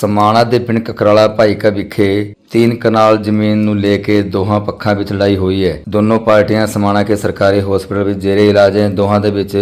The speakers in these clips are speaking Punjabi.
ਸਮਾਣਾ ਦੇ ਪਿੰਡ ਕਕਰਾਲਾ ਭਾਈਕਾ ਵਿਖੇ ਤਿੰਨ ਕਨਾਲ ਜ਼ਮੀਨ ਨੂੰ ਲੈ ਕੇ ਦੋਹਾਂ ਪੱਖਾਂ ਵਿੱਚ ਲੜਾਈ ਹੋਈ ਹੈ ਦੋਨੋਂ ਪਾਰਟੀਆਂ ਸਮਾਣਾ ਕੇ ਸਰਕਾਰੀ ਹਸਪਤਾਲ ਵਿੱਚ ਜੇਰੇ ਇਲਾਜ ਹੈ ਦੋਹਾਂ ਦੇ ਵਿੱਚ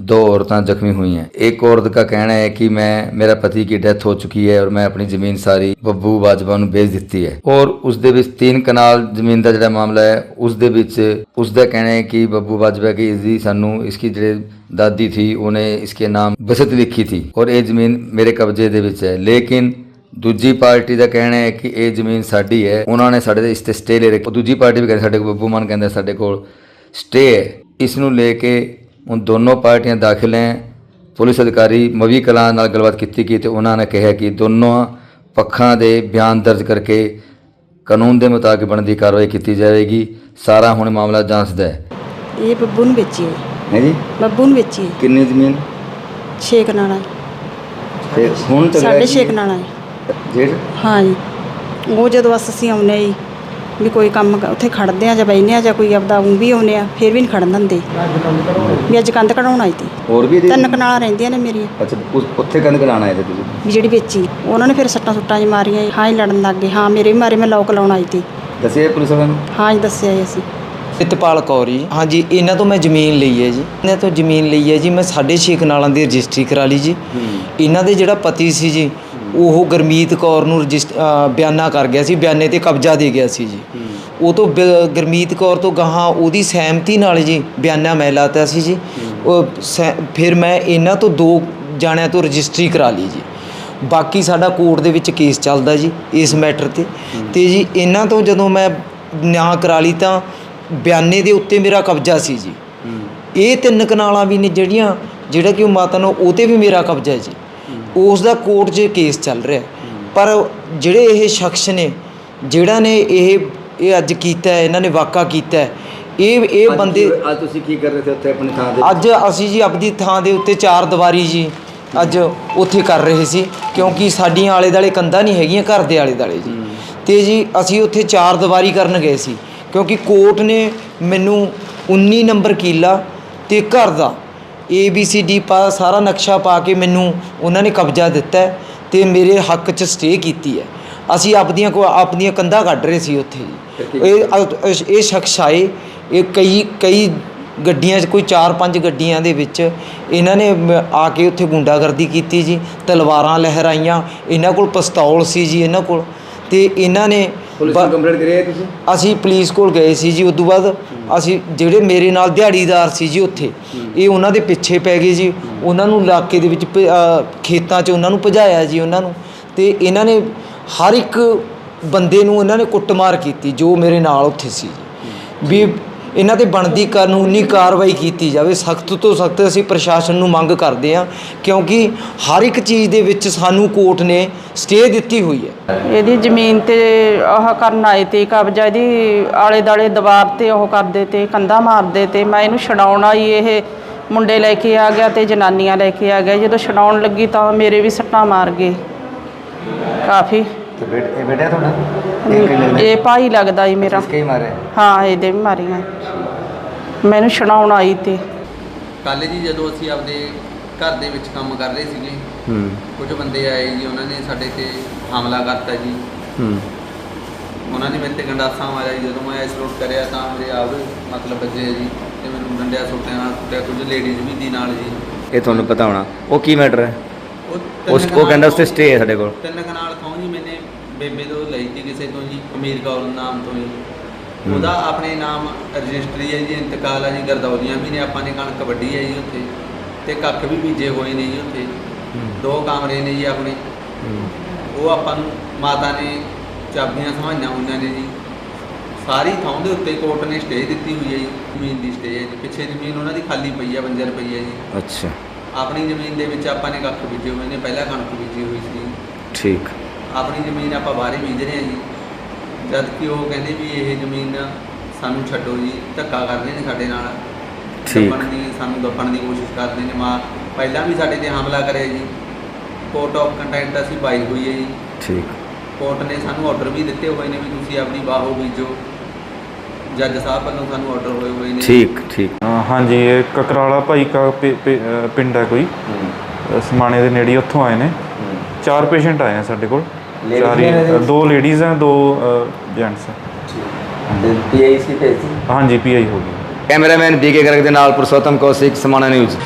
ਦੋ ਔਰਤਾਂ ਜ਼ਖਮੀ ਹੋਈਆਂ ਇੱਕ ਔਰਤ औरत ਕਹਿਣਾ ਹੈ ਕਿ ਮੈਂ ਮੇਰਾ ਪਤੀ ਕੀ ਡੈਥ ਹੋ ਚੁੱਕੀ ਹੈ ਔਰ ਮੈਂ ਆਪਣੀ ਜ਼ਮੀਨ ਸਾਰੀ ਬੱਬੂ ਬਾਜਵਾ ਨੂੰ ਵੇਚ ਦਿੱਤੀ ਹੈ ਔਰ ਉਸ ਦੇ ਵਿੱਚ ਤਿੰਨ ਕਨਾਲ ਜ਼ਮੀਨ ਦਾ ਜਿਹੜਾ ਮਾਮਲਾ ਹੈ ਉਸ ਦੇ ਵਿੱਚ ਉਸ ਦਾ ਕਹਿਣਾ ਹੈ ਕਿ ਬੱਬੂ ਬਾਜਵਾ ਕੀ ਇਸ ਦੀ ਸਾਨੂੰ ਇਸ ਕੀ ਜਿਹੜੇ ਦਾਦੀ ਸੀ ਉਹਨੇ ਇਸਕੇ ਨਾਮ ਬਸਤ ਲਿਖੀ ਸੀ ਔਰ ਇਹ ਜ਼ਮੀਨ ਮੇਰੇ ਕਬਜ਼ੇ ਦੇ ਵਿੱਚ ਹੈ ਲੇਕਿਨ ਦੂਜੀ ਪਾਰਟੀ ਦਾ ਕਹਿਣਾ ਹੈ ਕਿ ਇਹ ਜ਼ਮੀਨ ਸਾਡੀ ਹੈ। ਉਹਨਾਂ ਨੇ ਸਾਡੇ ਦੇ ਇਸ ਤੇ ਸਟੇ ਲੈ ਰੱਖੀ। ਦੂਜੀ ਪਾਰਟੀ ਵੀ ਕਹਿੰਦੇ ਸਾਡੇ ਕੋਲ ਬੱਬੂ ਮਾਨ ਕਹਿੰਦਾ ਸਾਡੇ ਕੋਲ ਸਟੇ ਹੈ। ਇਸ ਨੂੰ ਲੈ ਕੇ ਹੁਣ ਦੋਨੋਂ ਪਾਰਟੀਆਂ ਦਾਖਲ ਹੈ। ਪੁਲਿਸ ਅਧਿਕਾਰੀ ਮਵੀ ਕਲਾਂ ਨਾਲ ਗੱਲਬਾਤ ਕੀਤੀ ਗਈ ਤੇ ਉਹਨਾਂ ਨੇ ਕਿਹਾ ਕਿ ਦੋਨੋਂ ਪੱਖਾਂ ਦੇ ਬਿਆਨ ਦਰਜ ਕਰਕੇ ਕਾਨੂੰਨ ਦੇ ਮੁਤਾਬਕ ਬਣਦੀ ਕਾਰਵਾਈ ਕੀਤੀ ਜਾਵੇਗੀ। ਸਾਰਾ ਹੁਣ ਮਾਮਲਾ ਜਾਂਚਦਾ ਹੈ। ਇਹ ਬੱਬੂ ਨੂੰ ਵੇਚੀ ਹੈ। ਹੈ ਜੀ? ਬੱਬੂ ਨੂੰ ਵੇਚੀ ਹੈ। ਕਿੰਨੀ ਜ਼ਮੀਨ? ਛੇ ਕਨਾਲਾਂ ਤੇ ਹੁਣ ਸਾਢੇ ਛੇ ਕਨਾਲਾਂ ਹੈ ਜੇਠ? ਹਾਂ ਜੀ ਉਹ ਜਦੋਂ ਬਸ ਅਸੀਂ ਆਉਂਦੇ ਜੀ ਵੀ ਕੋਈ ਕੰਮ ਕ- ਉੱਥੇ ਖੜਦੇ ਆ ਜਾਂ ਬੈਠਨੇ ਆ ਜਾਂ ਕੋਈ ਆਪਦਾ ਊਂ ਵੀ ਆਉਂਦੇ ਆ ਫਿਰ ਵੀ ਨਹੀਂ ਖੜਨ ਦਿੰਦੇ। ਵੀ ਅੱਜ ਕੰਧ ਕਢਾਉਣ ਆਈ ਤੀ ਹੋਰ ਵੀ ਇਹਦੇ- ਤਿੰਨ ਕਨਾਲਾਂ ਰਹਿੰਦੀਆਂ ਨੇ ਮੇਰੀਆਂ। ਅੱਛਾ ਉਸ- ਉੱਥੇ ਕੰਦ ਕਢਾਣਾ ਹੈ ਤੇ ਤੁਸੀਂ? ਵੀ ਜਿਹੜੀ ਵੇਚੀ ਉਹਨਾਂ ਨੇ ਫਿਰ ਸੱਟਾਂ ਸੁੱਟਾਂ ਜਿ ਮਾਰੀਆਂ ਜੀ। ਹਾਂ ਹੀ ਲੜਨ ਲੱਗ ਗਏ। ਹਾਂ ਮੇਰੇ ਵੀ ਮਾਰੇ ਮੈਂ ਲੋਕ ਲਾਉਣ ਆਈ ਤੀ ਦੱਸਿਆ ਪੁਲਿਸ ਵਾਲਿਆਂ ਨੂੰ? ਹਾਂ ਜੀ ਦੱਸਿਆ ਜੀ ਅਸੀਂ। ਇਤਪਾਲ ਕੌਰ ਜੀ। ਹਾਂਜੀ ਇਹਨਾਂ ਤੋਂ ਮੈਂ ਜ਼ਮੀਨ ਲਈ ਹੈ ਜੀ। ਇਹਨਾਂ ਤੋਂ ਜ਼ਮੀਨ ਲਈ ਹੈ ਜੀ। ਮੈਂ 6.5 ਕਨਾਲਾਂ ਦੀ ਰਜਿਸਟਰੀ ਕਰਾ ਲਈ ਜੀ। ਇਹਨਾਂ ਦੇ ਜਿਹੜਾ ਪਤੀ ਸੀ ਜੀ ਉਹ ਗੁਰਮੀਤ ਕੌਰ ਨੂੰ ਰਜਿਸਟ ਬਿਆਨਾ ਕਰ ਗਿਆ ਸੀ ਬਿਆਨੇ ਤੇ ਕਬਜ਼ਾ ਦੇ ਗਿਆ ਸੀ ਜੀ। ਉਹ ਤੋਂ ਗੁਰਮੀਤ ਕੌਰ ਤੋਂ ਗਾਹਾਂ ਉਹਦੀ ਸਹਿਮਤੀ ਨਾਲ ਜੀ ਬਿਆਨਾ ਮੈਂ ਲਾਤਾ ਸੀ ਜੀ। ਉਹ ਫਿਰ ਮੈਂ ਇਹਨਾਂ ਤੋਂ ਦੋ ਜਾਣਿਆਂ ਤੋਂ ਰਜਿਸਟਰੀ ਕਰਾ ਲਈ ਜੀ। ਬਾਕੀ ਸਾਡਾ ਕੋਰਟ ਦੇ ਵਿੱਚ ਕੇਸ ਚੱਲਦਾ ਜੀ ਇਸ ਮੈਟਰ ਤੇ। ਤੇ ਜੀ ਇਹਨਾਂ ਤੋਂ ਜਦੋਂ ਮੈਂ ਨਿਆਂ ਕਰਾ ਲਈ ਤਾਂ ਬਿਆਨੇ ਦੇ ਉੱਤੇ ਮੇਰਾ ਕਬਜ਼ਾ ਸੀ ਜੀ। ਇਹ ਤਿੰਨ ਕਨਾਲਾਂ ਵੀ ਨੇ ਜਿਹੜੀਆਂ ਜਿਹੜਾ ਕਿ ਉਹ ਮਾਤਾ ਨੂੰ ਉਹ ਤੇ ਵੀ ਮੇਰਾ ਕਬਜ਼ਾ ਹੈ ਜੀ। ਉਸ ਦਾ ਕੋਰਟ 'ਚ ਕੇਸ ਚੱਲ ਰਿਹਾ। ਪਰ ਜਿਹੜੇ ਇਹ ਸ਼ਖਸ ਨੇ ਜਿਹੜਾ ਨੇ ਇਹ ਇਹ ਅੱਜ ਕੀਤਾ ਹੈ, ਇਹਨਾਂ ਨੇ ਵਾਕਾ ਕੀਤਾ ਹੈ, ਇਹ ਇਹ ਬੰਦੇ ਅੱਜ ਤੁਸੀਂ ਕੀ ਕਰ ਰਹੇ ਸੀ ਉੱਥੇ ਆਪਣੀ ਥਾਂ ਤੇ ਅੱਜ ਅਸੀਂ ਜੀ ਆਪਣੀ ਥਾਂ ਦੇ ਉੱਤੇ ਚਾਰ ਦੀਵਾਰੀ ਜੀ ਅੱਜ ਉੱਥੇ ਕਰ ਰਹੇ ਸੀ ਕਿਉਂਕਿ ਸਾਡੀਆਂ ਆਲੇ ਦਾਲੇ ਕੰਧਾਂ ਨਹੀਂ ਹੈਗੀਆਂ ਘਰ ਦੇ ਆਲੇ ਦਾਲੇ ਜੀ ਤੇ ਜੀ ਅਸੀਂ ਉੱਥੇ ਚਾਰ ਦੀਵਾਰੀ ਕਰਨ ਗਏ ਸੀ ਕਿਉਂਕਿ ਕੋਰਟ ਨੇ ਮੈਨੂੰ 19 ਨੰਬਰ ਕੀਲਾ ਤੇ ਘਰ ਦਾ ਏ ਬੀ ਸੀ ਡੀ ਪਾ ਸਾਰਾ ਨਕਸ਼ਾ ਪਾ ਕੇ ਮੈਨੂੰ ਉਹਨਾਂ ਨੇ ਕਬਜ਼ਾ ਦਿੱਤਾ ਤੇ ਮੇਰੇ ਹੱਕ 'ਚ ਸਟੇ ਕੀਤੀ ਹੈ। ਅਸੀਂ ਆਪਦੀਆਂ ਕੋ ਆਪਦੀਆਂ ਕੰਧਾਂ ਕੱਢ ਰਹੇ ਸੀ ਉੱਥੇ ਜੀ। ਇਹ ਅ- ਇਹ ਸ਼ਖਸ ਆਏ। ਇਹ ਕਈ ਕਈ ਗੱਡੀਆਂ 'ਚ ਕੋਈ 4-5 ਗੱਡੀਆਂ ਦੇ ਵਿੱਚ ਇਹਨਾਂ ਨੇ ਮ- ਆ ਕੇ ਉੱਥੇ ਗੁੰਡਾਗਰਦੀ ਕੀਤੀ ਜੀ। ਤਲਵਾਰਾਂ ਲਹਿਰਾਈਆਂ। ਇਹਨਾਂ ਕੋਲ ਪਿਸਤੌਲ ਸੀ ਜੀ ਇਹਨਾਂ ਕੋਲ। ਤੇ ਇਹਨਾਂ ਨੇ ਪੁਲਿਸ ਨੂੰ ਕੰਪਲੇਂਟ ਕਰੀ ਹੈ ਤੁਸੀਂ? ਅਸੀਂ ਪੁਲਿਸ ਕੋਲ ਗਏ ਸੀ ਜੀ ਉਦੋਂ ਬਾਅਦ ਅਸੀਂ ਜਿਹੜੇ ਮੇਰੇ ਨਾਲ ਦਿਹਾੜੀਦਾਰ ਸੀ ਜੀ ਉੱਥੇ ਇਹ ਉਹਨਾਂ ਦੇ ਪਿੱਛੇ ਪੈ ਗਏ ਜੀ। ਉਹਨਾਂ ਨੂੰ ਇਲਾਕੇ ਦੇ ਵਿੱਚ ਖੇਤਾਂ 'ਚ ਉਹਨਾਂ ਨੂੰ ਭਜਾਇਆ ਜੀ ਉਹਨਾਂ ਨੂੰ। ਤੇ ਇਹਨਾਂ ਨੇ ਹਰ ਇੱਕ ਬੰਦੇ ਨੂੰ ਇਹਨਾਂ ਨੇ ਕੁੱਟਮਾਰ ਕੀਤੀ ਜੋ ਮੇਰੇ ਨਾਲ ਉੱਥੇ ਸੀ ਵੀ ਇਹਨਾਂ ਤੇ ਬਣਦੀ ਕਾਨੂੰਨੀ ਕਾਰਵਾਈ ਕੀਤੀ ਜਾਵੇ। ਸਖਤ ਤੋਂ ਸਖਤ ਅਸੀਂ ਪ੍ਰਸ਼ਾਸਨ ਨੂੰ ਮੰਗ ਕਰਦੇ ਹਾਂ, ਕਿਉਂਕਿ ਹਰ ਇੱਕ ਚੀਜ਼ ਦੇ ਵਿੱਚ ਸਾਨੂੰ ਕੋਰਟ ਨੇ ਸਟੇ ਦਿੱਤੀ ਹੋਈ ਹੈ। ਇਹਦੀ ਜ਼ਮੀਨ ਤੇ ਉਹ ਕਰਨ ਆਏ ਤੇ ਕਬਜ਼ਾ, ਇਹਦੀ ਆਲੇ ਦਾਲੇ ਦੀਵਾਰ ਤੇ ਉਹ ਕਰਦੇ ਤੇ, ਕੰਧਾ ਮਾਰਦੇ ਤੇ, ਮੈਂ ਇਹਨੂੰ ਛਡਾਉਣ ਆਈ, ਇਹ ਮੁੰਡੇ ਲੈ ਕੇ ਆ ਗਿਆ ਤੇ ਜਨਾਨੀਆਂ ਲੈ ਕੇ ਆ ਗਿਆ। ਜਦੋਂ ਛਡਾਉਣ ਲੱਗੀ ਤਾਂ ਮੇਰੇ ਵੀ ਸੱਟਾਂ ਮਾਰ ਗਏ। ਕਾਫੀ। ਤੇ ਬੇਟਾ ਇਹ ਬੇਟਾ ਤੁਹਾਡਾ? ਇਹ ਕਿੰਨੇ ਇਹ ਭਾਈ ਲੱਗਦਾ ਈ ਮੇਰਾ। ਕਈ ਮਾਰੇ ਹਾਂ ਇਹਦੇ ਵੀ ਮਾਰੀਆਂ। ਮੈਨੂੰ ਛਡਾਉਣ ਆਈ ਤੇ। ਕੱਲ ਜੀ ਜਦੋਂ ਅਸੀਂ ਆਪਦੇ ਘਰ ਦੇ ਵਿੱਚ ਕੰਮ ਕਰ ਰਹੇ ਸੀਗੇ ਹੂੰ। ਕੁਝ ਬੰਦੇ ਆਏ ਜੀ ਉਹਨਾਂ ਨੇ ਸਾਡੇ ਤੇ ਹਮਲਾ ਕਰਤਾ ਜੀ। ਹੂੰ। ਉਹਨਾਂ ਨੇ ਮੇਰੇ ਤੇ ਗੰਡਾਸਾ ਮਾਰਿਆ ਜੀ। ਜਦੋਂ ਮੈਂ ਐਸਲੋਟ ਕਰਿਆ ਤਾਂ ਮੇਰੇ ਆਪ ਮਤਲਬ ਵੱਜੇ ਜੀ ਤੇ ਮੈਨੂੰ ਡੰਡਿਆ ਸੁੱਟਿਆ ਨਾਲ ਕੁੱਟਿਆ ਕੁਝ ਲੇਡੀਜ਼ ਵੀ ਦੀ ਨਾਲ ਜੀ। ਇਹ ਤੁਹਾਨੂੰ ਪਤਾ ਹੋਣਾ। ਉਹ ਕੀ ਮੈਟਰ ਹੈ? ਉਹ ਉਸ ਉਹ ਕਹਿੰਦਾ ਉਸ ਤੇ ਸਟੇ ਹੈ ਸਾਡੇ ਕੋਲ। ਤਿੰਨ ਕਨਾਲ ਥਾਂ ਜੀ ਮੈਨੇ ਬੇਬੇ ਤੋਂ ਲਈ ਸੀ ਕਿਸੇ ਤੋਂ ਜੀ ਅਮੀਰ ਕੌਰ ਨਾਮ ਤੋਂ ਜੀ ਉਹਦਾ ਆਪਣੇ ਨਾਮ ਰਜਿਸਟਰੀ ਹੈ ਜੀ ਇੰਤਕਾਲ ਹੈ ਜੀ ਗਰਦੌਲੀਆਂ ਵੀ ਨੇ ਆਪਾਂ ਨੇ ਕਣਕ ਵੱਢੀ ਹੈ ਜੀ ਉੱਥੇ। ਤੇ ਕੱਖ ਵੀ ਬੀਜੇ ਹੋਏ ਨੇ ਜੀ ਉੱਥੇ। ਦੋ ਕਮਰੇ ਨੇ ਜੀ ਆਪਣੇ। ਉਹ ਆਪਾਂ ਨੂੰ ਮਾਤਾ ਨੇ ਚਾਬੀਆਂ ਸਮਾਈਆਂ ਹੋਈਆਂ ਨੇ ਜੀ। ਸਾਰੀ ਥਾਂ ਦੇ ਉੱਤੇ ਕੋਰਟ ਨੇ ਸਟੇ ਦਿੱਤੀ ਹੋਈ ਹੈ ਜੀ ਜ਼ਮੀਨ ਦੀ ਸਟੇ ਹੈ ਜੀ। ਪਿੱਛੇ ਜ਼ਮੀਨ ਉਹਨਾਂ ਦੀ ਖਾਲੀ ਪਈ ਹੈ ਬੰਜਰ ਪਈ ਹੈ ਜੀ। ਅੱਛਾ। ਆਪਣੀ ਜ਼ਮੀਨ ਦੇ ਵਿੱਚ ਆਪਾਂ ਨੇ ਕੱਖ ਬੀਜੇ ਹੋਏ ਨੇ ਪਹਿਲਾਂ ਕਣਕ ਬੀਜੀ ਹੋਈ ਸੀ। ਠੀਕ। ਆਪਣੀ ਜ਼ਮੀਨ ਆਪਾਂ ਬਾਹਰੇ ਬੀਜ ਰਹੇ ਹਾਂ ਜੀ। ਜਦ ਕਿ ਉਹ ਕਹਿੰਦੇ ਵੀ ਇਹ ਜ਼ਮੀਨ ਸਾਨੂੰ ਛੱਡੋ ਜੀ ਧੱਕਾ ਕਰਦੇ ਨੇ ਸਾਡੇ ਨਾਲ। ਠੀਕ। ਦੱਬਣ ਦੀ ਸਾਨੂੰ ਦੱਬਣ ਦੀ ਕੋਸ਼ਿਸ਼ ਕਰਦੇ ਨੇ। ਮਾ ਪਹਿਲਾਂ ਵੀ ਸਾਡੇ ਤੇ ਹਮਲਾ ਕਰਿਆ ਜੀ। ਕੋਰਟ ਆਫ ਕੰਟੈਂਟ ਅਸੀਂ ਪਾਈ ਹੋਈ ਹੈ ਜੀ। ਠੀਕ। ਕੋਰਟ ਨੇ ਸਾਨੂੰ ਆਰਡਰ ਵੀ ਦਿੱਤੇ ਹੋਏ ਨੇ ਵੀ ਤੁਸੀਂ ਆਪਣੀ ਬਾਹੋ ਬੀਜੋ। ਜੱਜ ਸਾਹਿਬ ਵੱਲੋਂ ਸਾਨੂੰ ਆਰਡਰ ਹੋਏ ਹੋਏ ਨੇ। ਠੀਕ ਠੀਕ। ਹਾਂਜੀ ਇਹ ਕਕਰਾਲਾ ਭਾਈ ਕਾ ਪਿ- ਪਿੰਡ ਹੈ ਕੋਈ। ਸਮਾਣੇ ਦੇ ਨੇੜੇ ਹੀ ਉੱਥੋਂ ਆਏ ਨੇ। ਚਾਰ ਪੇਸ਼ੈਂਟ ਆਏ ਆ ਸਾਡੇ ਕੋਲ। ਚਾਰ ਹੀ? ਦੋ ਲੇਡੀਜ਼ ਆ ਦੋ ਜੈਂਟਸ ਤੇ ਪੀਆਈਸੀ ਭੇਜੀ? ਹਾਂਜੀ ਪੀਆਈ ਹੋ ਗਈ। ਕੈਮਰਾਮੈਨ ਬੀਕੇ ਗਰਗ ਦੇ ਨਾਲ ਪੁਰਸ਼ੋਤਮ ਕੌਸ਼ਿਕ ਸਮਾਣਾ ਨਿਊਜ਼।